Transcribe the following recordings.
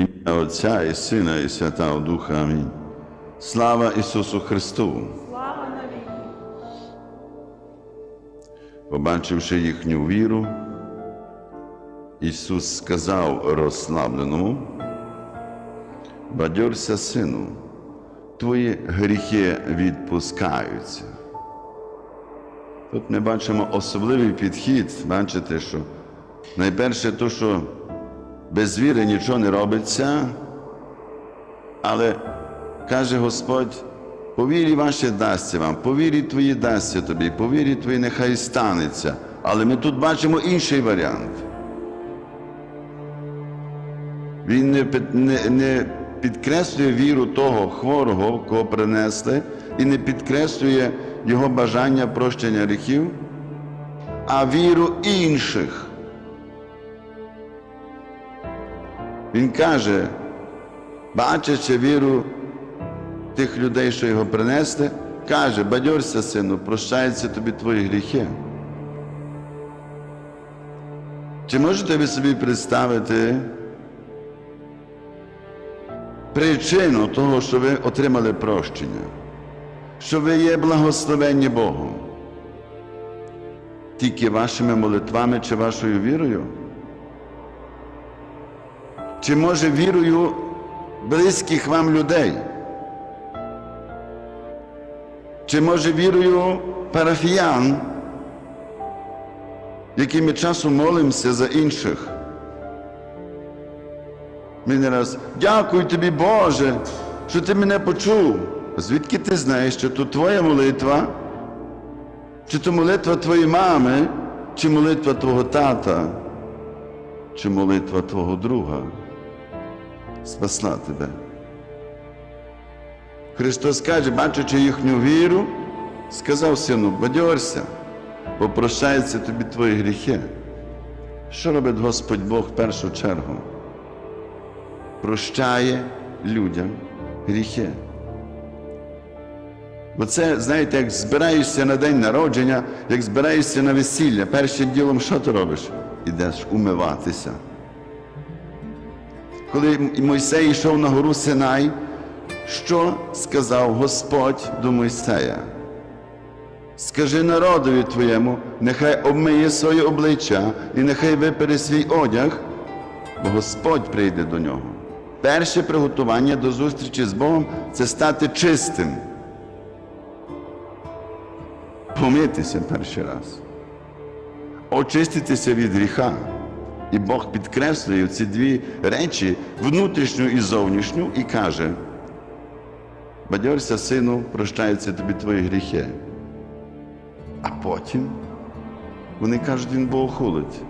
Ім'я Отця і Сина, і Святого Духа. Амінь. Слава Ісусу Христу! Слава навіки! Побачивши їхню віру, Ісус сказав розслабленому, бадьорся, сину, твої гріхи відпускаються. Тут ми бачимо особливий підхід, бачите, що найперше то, що без віри нічого не робиться, але каже Господь, по вірі ваше дасться вам, по вірі твої дасться тобі, по вірі твої нехай станеться. Але ми тут бачимо інший варіант. Він не, не, не підкреслює віру того хворого, кого принесли, і не підкреслює його бажання прощення гріхів, а віру інших. Він каже, бачачи віру тих людей, що його принесли, каже, бадьорся, сину, прощаються тобі твої гріхи. Чи можете ви собі представити причину того, що ви отримали прощення, що ви є благословенні Богом? Тільки вашими молитвами чи вашою вірою? Чи може вірою близьких вам людей? Чи може вірою парафіян, які ми часом молимося за інших? Ми не раз дякую тобі, Боже, що ти мене почув. Звідки ти знаєш, що то твоя молитва, чи то молитва твоєї мами, чи молитва твого тата, чи молитва твого друга спасла тебе? Христос каже, бачачи їхню віру, сказав сину, бадьорся, попрощаються тобі твої гріхи. Що робить Господь Бог в першу чергу? Прощає людям гріхи. Бо це, знаєте, як збираєшся на день народження, як збираєшся на весілля, першим ділом що ти робиш? Ідеш умиватися. Коли Мойсей йшов на гору Синай, що сказав Господь до Мойсея? Скажи народові твоєму, нехай обмиє своє обличчя і нехай випере свій одяг, бо Господь прийде до нього. Перше приготування до зустрічі з Богом це стати чистим. Помитися перший раз. Очиститися від гріха. І Бог підкреслює ці дві речі, внутрішню і зовнішню, і каже: бадьорся, сину, прощаються тобі твої гріхи. А потім вони кажуть, він богохулить.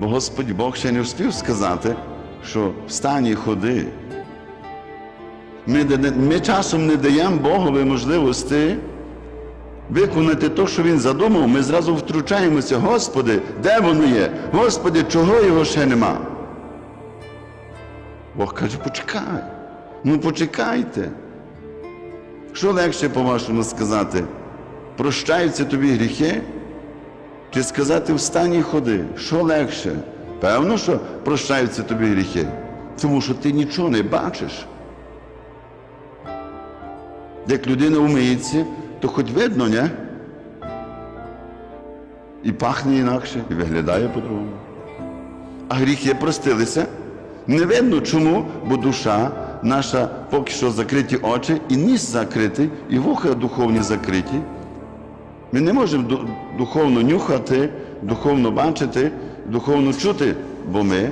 Бо Господь Бог ще не встиг сказати, що встань і ходи. Ми, ми часом не даємо Богові можливості виконати те, що Він задумав, ми зразу втручаємося, Господи, де воно є? Господи, чого його ще нема? Бог каже, почекай. Ну почекайте. Що легше, по-вашому, сказати? Прощаються тобі гріхи? Чи сказати встань і ходи? Що легше? Певно, що прощаються тобі гріхи. Тому що ти нічого не бачиш. Як людина вмиється, то хоч видно, не? І пахне інакше, і виглядає по-другому. А гріхи простилися. Не видно чому, бо душа наша поки що закриті очі, і ніс закритий, і вуха духовні закриті. Ми не можемо духовно нюхати, духовно бачити, духовно чути, бо ми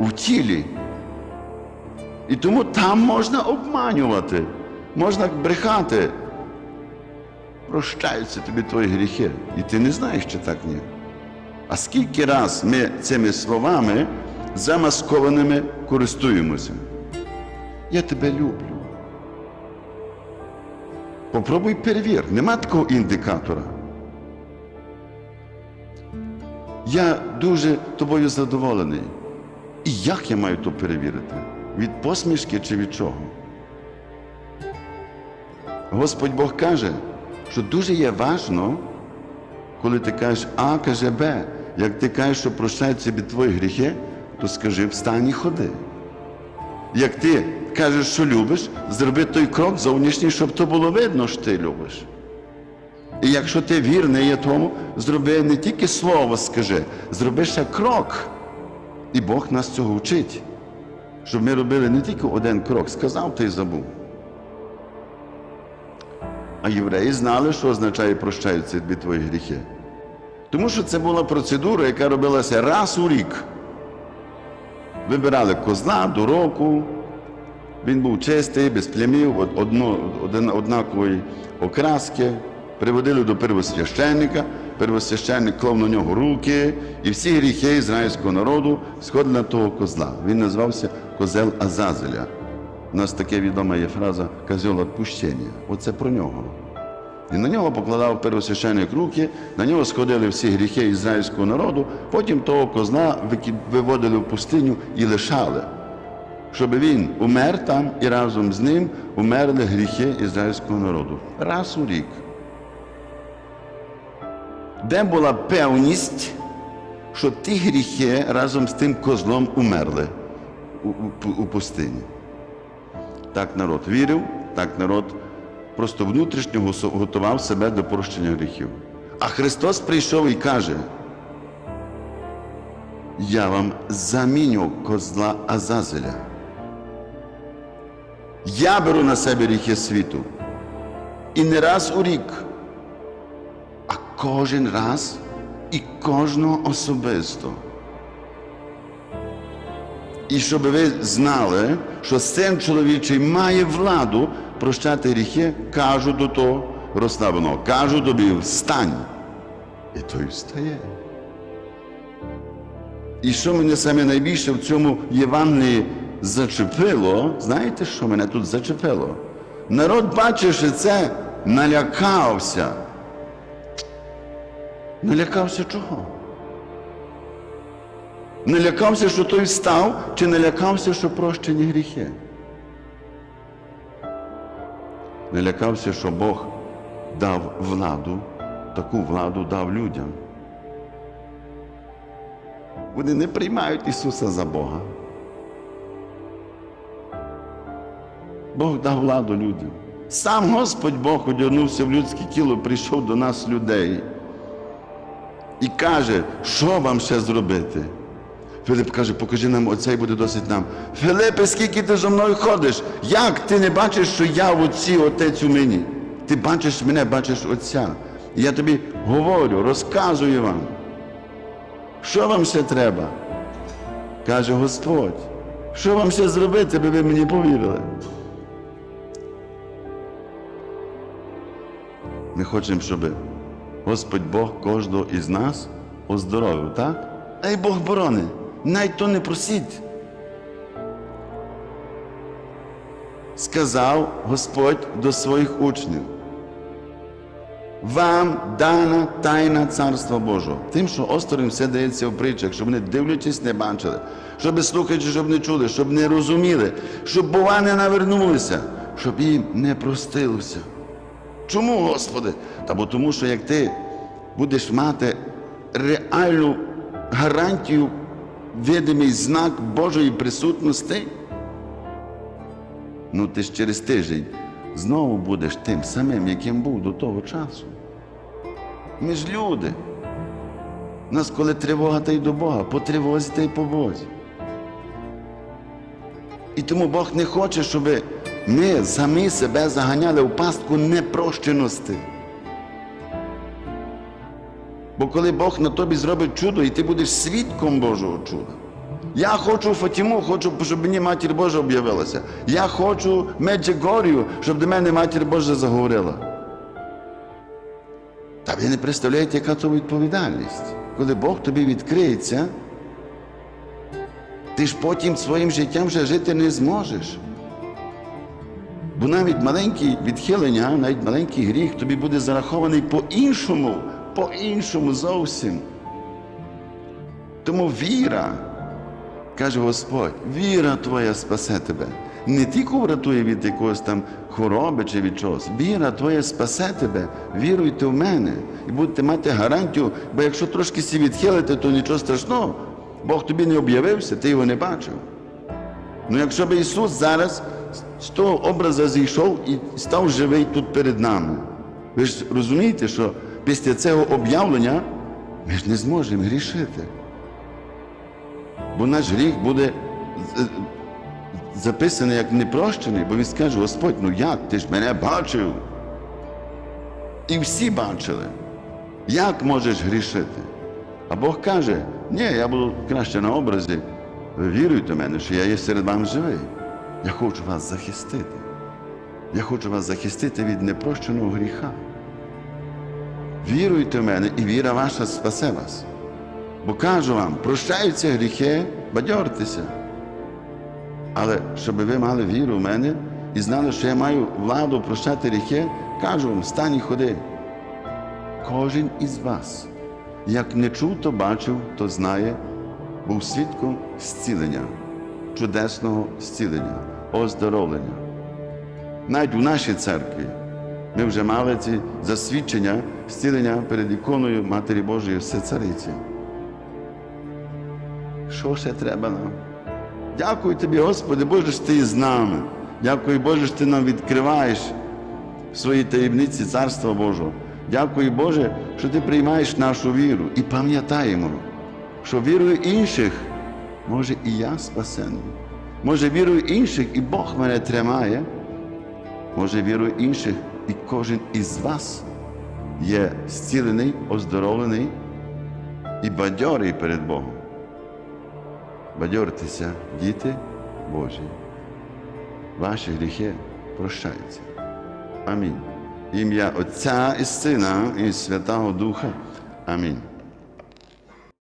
в тілі. І тому там можна обманювати, можна брехати. Прощаються тобі твої гріхи. І ти не знаєш, чи так ні. А скільки раз ми цими словами замаскованими користуємося? Я тебе люблю. Попробуй перевір, нема такого індикатора. Я дуже тобою задоволений. І як я маю то перевірити? Від посмішки чи від чого? Господь Бог каже, що дуже є важно, коли ти кажеш А, каже Б. Як ти кажеш, що прощаються від твої гріхи, то скажи встань і ходи. Як ти кажеш, що любиш, зроби той крок зовнішній, щоб то було видно, що ти любиш. І якщо ти вірний є тому, зроби не тільки слово скажи, зроби ще крок. І Бог нас цього вчить. Щоб ми робили не тільки один крок, сказав та й забув. А євреї знали, що означає прощаються тобі твої гріхи. Тому що це була процедура, яка робилася раз у рік. Вибирали козла до року, він був чистий, без плямів, одно, один, однакової окраски. Приводили до первосвященника, первосвященник клав на нього руки, і всі гріхи ізраїльського народу сходили на того козла. Він назвався козел Азазеля. У нас таке відома є фраза козел відпущення. Оце про нього. І на нього покладав первосвященник руки, на нього сходили всі гріхи ізраїльського народу, потім того козла виводили в пустиню і лишали, щоб він умер там і разом з ним умерли гріхи ізраїльського народу. Раз у рік. Де була певність, що ті гріхи разом з тим козлом умерли у, у, у пустині. Так народ вірив, так народ просто внутрішньо готував себе до прощення гріхів. А Христос прийшов і каже: Я вам заміню козла Азазеля. Я беру на себе гріхи світу. І не раз у рік, а кожен раз і кожного особисто. І щоб ви знали, що син чоловічий має владу прощати гріхи, кажу до того розслабленого, кажу тобі, встань. І той встає. І що мене саме найбільше в цьому Євангелії зачепило, знаєте, що мене тут зачепило? Народ, бачивши це, налякався. Налякався чого? Не лякався, що той встав, чи не лякався, що прощені гріхи? Не лякався, що Бог дав владу, таку владу дав людям. Вони не приймають Ісуса за Бога. Бог дав владу людям. Сам Господь Бог одягнувся в людське тіло, прийшов до нас людей і каже, що вам ще зробити? Филип каже, покажи нам оце і буде досить нам. Филипе, скільки ти зо мною ходиш? Як ти не бачиш, що я в отці, отець у мені? Ти бачиш мене, бачиш Отця. Я тобі говорю, розказую вам. Що вам ще треба? Каже Господь. Що вам ще зробити, аби ви мені повірили? Ми хочемо, щоб Господь Бог кожного із нас оздоровив, так? Ай Бог борони, навіть то не просіть. Сказав Господь до своїх учнів. Вам дана тайна Царства Божого. Тим, що осторонь все дається в притчах, щоб вони дивлячись, не бачили, щоб слухаючи, щоб не чули, щоб не розуміли, щоб бува не навернулися, щоб їм не простилося. Чому, Господи? Та бо тому, що як ти будеш мати реальну гарантію, видимий знак Божої присутності, ну ти ж через тиждень знову будеш тим самим, яким був до того часу. Ми ж люди. Нас коли тривога, та й до Бога, по тривозі та й по Бозі. І тому Бог не хоче, щоб ми самі себе заганяли в пастку непрощеності. Бо коли Бог на тобі зробить чудо, і ти будеш свідком Божого чуда. Я хочу Фатіму, хочу, щоб мені матір Божа об'явилася. Я хочу Меджигорію, щоб до мене матір Божа заговорила. Та ви не представляєте, яка це відповідальність. Коли Бог тобі відкриється, ти ж потім своїм життям вже жити не зможеш. Бо навіть маленькі відхилення, навіть маленький гріх тобі буде зарахований по-іншому, по-іншому зовсім. Тому віра, каже Господь, віра твоя спасе тебе. Не тільки врятує від якогось там хвороби чи від чогось. Віра твоя спасе тебе. Віруйте в мене і будете мати гарантію, бо якщо трошки сі відхилите, то нічого страшного. Бог тобі не об'явився, ти його не бачив. Ну якщо б Ісус зараз з того образу зійшов і став живий тут перед нами, ви ж розумієте, що після цього об'явлення ми ж не зможемо грішити. Бо наш гріх буде записаний як непрощений, бо він скаже, Господь, ну як ти ж мене бачив? І всі бачили. Як можеш грішити? А Бог каже, ні, я буду краще на образі. Ви віруйте в мене, що я є серед вами живий. Я хочу вас захистити. Я хочу вас захистити від непрощеного гріха. Віруйте в мене, і віра ваша спасе вас. Бо кажу вам, прощаються гріхи, бадьортеся. Але щоб ви мали віру в мене і знали, що я маю владу прощати гріхи, кажу вам, стань і ходи. Кожен із вас, як не чув, то бачив, то знає, був свідком зцілення, чудесного зцілення, оздоровлення. Навіть у нашій церкві ми вже мали ці засвідчення зцілення перед іконою Матері Божої Всецариці. Що ще треба нам? Дякую тобі, Господи, Боже, що ти з нами. Дякую, Боже, що ти нам відкриваєш свої таємниці Царства Божого. Дякую, Боже, що ти приймаєш нашу віру і пам'ятаємо, що вірою інших, може і я спасений. Може, вірою інших і Бог мене тримає. Може, вірою інших, і кожен із вас є зцілений, оздоровлений і бадьорий перед Богом. Бадьортеся, діти Божі. Ваші гріхи прощаються. Амінь. Ім'я Отця і Сина і Святого Духа. Амінь.